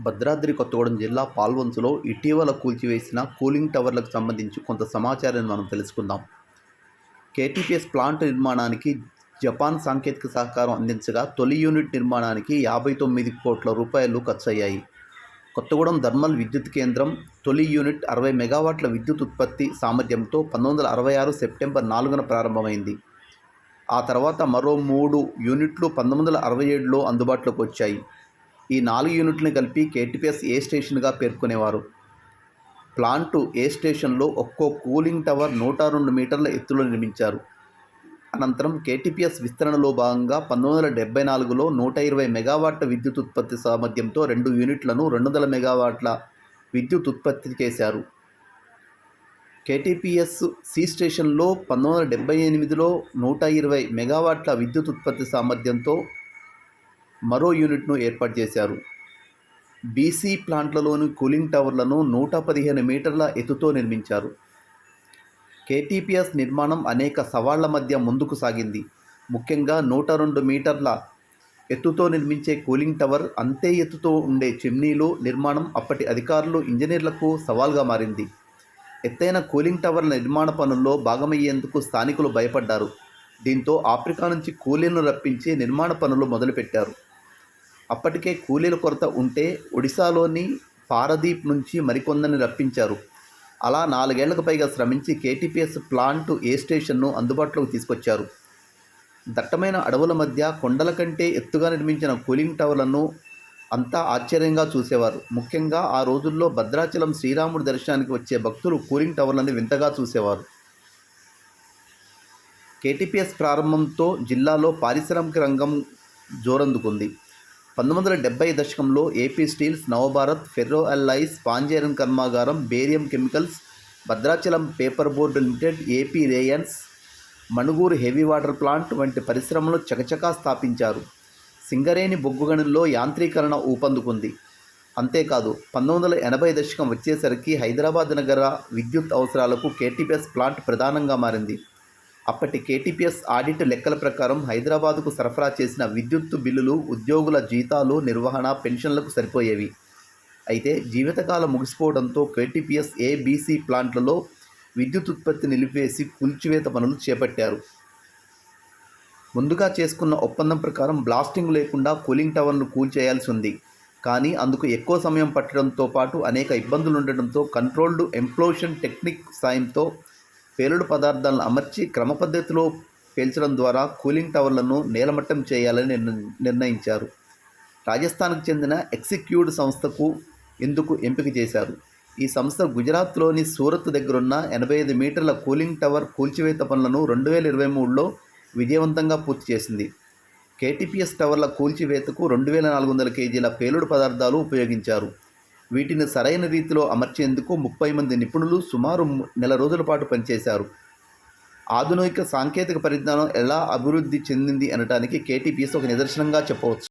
భద్రాద్రి కొత్తగూడెం జిల్లా పాల్వంచులో ఇటీవల కూల్చివేసిన కూలింగ్ టవర్లకు సంబంధించి కొంత సమాచారాన్ని మనం తెలుసుకుందాం. కేటీపీఎస్ ప్లాంట్ నిర్మాణానికి జపాన్ సాంకేతిక సహకారం అందించగా తొలి యూనిట్ నిర్మాణానికి యాభై తొమ్మిది కోట్ల రూపాయలు ఖర్చయ్యాయి. కొత్తగూడెం థర్మల్ విద్యుత్ కేంద్రం తొలి యూనిట్ అరవై మెగావాట్ల విద్యుత్ ఉత్పత్తి సామర్థ్యంతో పంతొమ్మిది వందల అరవై ఆరు సెప్టెంబర్ నాలుగున ప్రారంభమైంది. ఆ తర్వాత మరో మూడు యూనిట్లు పంతొమ్మిది వందల అరవై ఏడులో అందుబాటులోకి వచ్చాయి. ఈ నాలుగు యూనిట్లను కలిపి కేటీపీఎస్ ఏ స్టేషన్గా పేర్కొనేవారు. ప్లాంటు ఏ స్టేషన్లో ఒక్కో కూలింగ్ టవర్ నూట రెండు మీటర్ల ఎత్తులో నిర్మించారు. అనంతరం కేటీపీఎస్ విస్తరణలో భాగంగా పంతొమ్మిది వందల డెబ్బై నాలుగులో నూట ఇరవై మెగావాట్ల విద్యుత్ ఉత్పత్తి సామర్థ్యంతో రెండు యూనిట్లను రెండు వందల మెగావాట్ల విద్యుత్ ఉత్పత్తి చేశారు. కేటీపీఎస్ సి స్టేషన్లో పంతొమ్మిది వందల డెబ్బై ఎనిమిదిలో నూట ఇరవై మెగావాట్ల విద్యుత్ ఉత్పత్తి సామర్థ్యంతో మరో యూనిట్ను ఏర్పాటు చేశారు. బీసీ ప్లాంట్లలోని కూలింగ్ టవర్లను నూట పదిహేను మీటర్ల ఎత్తుతో నిర్మించారు. కేటీపీఎస్ నిర్మాణం అనేక సవాళ్ళ మధ్య ముందుకు సాగింది. ముఖ్యంగా నూట రెండు మీటర్ల ఎత్తుతో నిర్మించే కూలింగ్ టవర్ అంతే ఎత్తుతో ఉండే చిమ్నీలు నిర్మాణం అప్పటి అధికారులు ఇంజనీర్లకు సవాల్గా మారింది. ఎత్తైన కూలింగ్ టవర్ల నిర్మాణ పనుల్లో భాగమయ్యేందుకు స్థానికులు భయపడ్డారు. దీంతో ఆఫ్రికా నుంచి కూలీలను రప్పించి నిర్మాణ పనులు మొదలుపెట్టారు. అప్పటికే కూలీల కొరత ఉంటే ఒడిశాలోని పారదీప్ నుంచి మరికొందరిని రప్పించారు. అలా నాలుగేళ్ళకు పైగా శ్రమించి కేటీపీఎస్ ప్లాంట్ ఏ స్టేషన్ను అందుబాటులోకి తీసుకొచ్చారు. దట్టమైన అడవుల మధ్య కొండల కంటే ఎత్తుగా నిర్మించిన కూలింగ్ టవర్లను అంతా ఆశ్చర్యంగా చూసేవారు. ముఖ్యంగా ఆ రోజుల్లో భద్రాచలం శ్రీరాముడి దర్శనానికి వచ్చే భక్తులు కూలింగ్ టవర్లను వింతగా చూసేవారు. కేటీపీఎస్ ప్రారంభంతో జిల్లాలో పారిశ్రామిక రంగం జోరందుకుంది. పంతొమ్మిది వందల డెబ్బై దశకంలో AP steels Navabharat ferro alloys పాంజేరన్ కర్మాగారం barium chemicals Bhadrachalam paper board limited AP rayons Manuguru heavy water plant వంటి పరిశ్రమలు చకచకా స్థాపించారు. సింగరేణి బొగ్గు యాంత్రీకరణ ఊపందుకుంది. అంతేకాదు పంతొమ్మిది వందల ఎనభై దశకం వచ్చేసరికి హైదరాబాద్ నగర విద్యుత్ అవసరాలకు కేటీపీఎస్ ప్లాంట్ ప్రధానంగా మారింది. అప్పటి కేటీపీఎస్ ఆడిట్ లెక్కల ప్రకారం హైదరాబాదుకు సరఫరా చేసిన విద్యుత్తు బిల్లులు ఉద్యోగుల జీతాలు నిర్వహణ పెన్షన్లకు సరిపోయేవి. అయితే జీవితకాలం ముగిసిపోవడంతో కేటీపీఎస్ ఏబీసీ ప్లాంట్లలో విద్యుత్ ఉత్పత్తి నిలిపివేసి కూల్చివేత పనులు చేపట్టారు. ముందుగా చేసుకున్న ఒప్పందం ప్రకారం బ్లాస్టింగ్ లేకుండా కూలింగ్ టవర్ను కూల్చేయాల్సి ఉంది. కానీ అందుకు ఎక్కువ సమయం పట్టడంతో పాటు అనేక ఇబ్బందులు ఉండడంతో కంట్రోల్డ్ ఎంప్లోషన్ టెక్నిక్ సాయంతో పేలుడు పదార్థాలను అమర్చి క్రమ పద్ధతిలో పేల్చడం ద్వారా కూలింగ్ టవర్లను నేలమట్టం చేయాలని నిర్ణ- నిర్ణయించారు. రాజస్థాన్కు చెందిన ఎక్సిక్యూడ్ సంస్థకు ఇందుకు ఎంపిక చేశారు. ఈ సంస్థ గుజరాత్లోని సూరత్ దగ్గరున్న ఎనభై ఐదు మీటర్ల కూలింగ్ టవర్ కూల్చివేత పనులను రెండు వేల ఇరవై మూడులో విజయవంతంగా పూర్తి చేసింది. కేటీపీఎస్ టవర్ల కూల్చివేతకు రెండు వేల నాలుగు వందల కేజీల పేలుడు పదార్థాలు ఉపయోగించారు. వీటిని సరైన రీతిలో అమర్చేందుకు ముప్పై మంది నిపుణులు సుమారు నెల రోజుల పాటు పనిచేశారు. ఆధునిక సాంకేతిక పరిజ్ఞానం ఎలా అభివృద్ధి చెందింది అనడానికి కేటీపీఎస్ ఒక నిదర్శనంగా చెప్పవచ్చు.